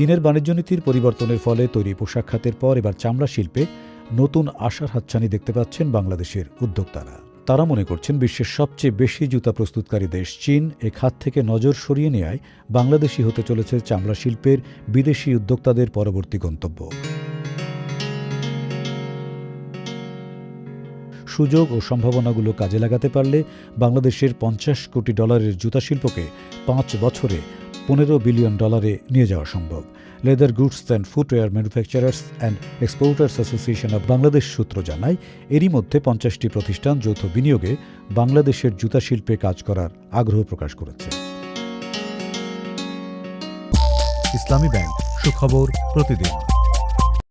চীনের বাণিজ্য নীতির পরিবর্তনের ফলে তৈরি পোশাক খাতের পর এবার চামড়া শিল্পে নতুন আশার হাতছানি দেখতে পাচ্ছেন বাংলাদেশের উদ্যোক্তারা। তারা মনে করছেন বিশ্বের সবচেয়ে বেশি জুতা প্রস্তুতকারী দেশ চীন এ খাত থেকে নজর সরিয়ে নেয় বাংলাদেশি হতে চলেছে চামড়া শিল্পের বিদেশি উদ্যোক্তাদের পরবর্তী গন্তব্য। সুযোগ ও সম্ভাবনাগুলো কাজে লাগাতে পারলে বাংলাদেশের পঞ্চাশ কোটি ডলারের জুতা শিল্পকে পাঁচ বছরে পনেরো বিলিয়ন ডলারে নিয়ে যাওয়া সম্ভব। Leather goods and footwear manufacturers and exporters association of Bangladesh সূত্র জানায়, এরই মধ্যে পঞ্চাশটি প্রতিষ্ঠান যৌথ বিনিয়োগে বাংলাদেশের জুতা শিল্পে কাজ করার আগ্রহ প্রকাশ করেছে। ইসলামী ব্যাংক, সুখবর প্রতিদিন।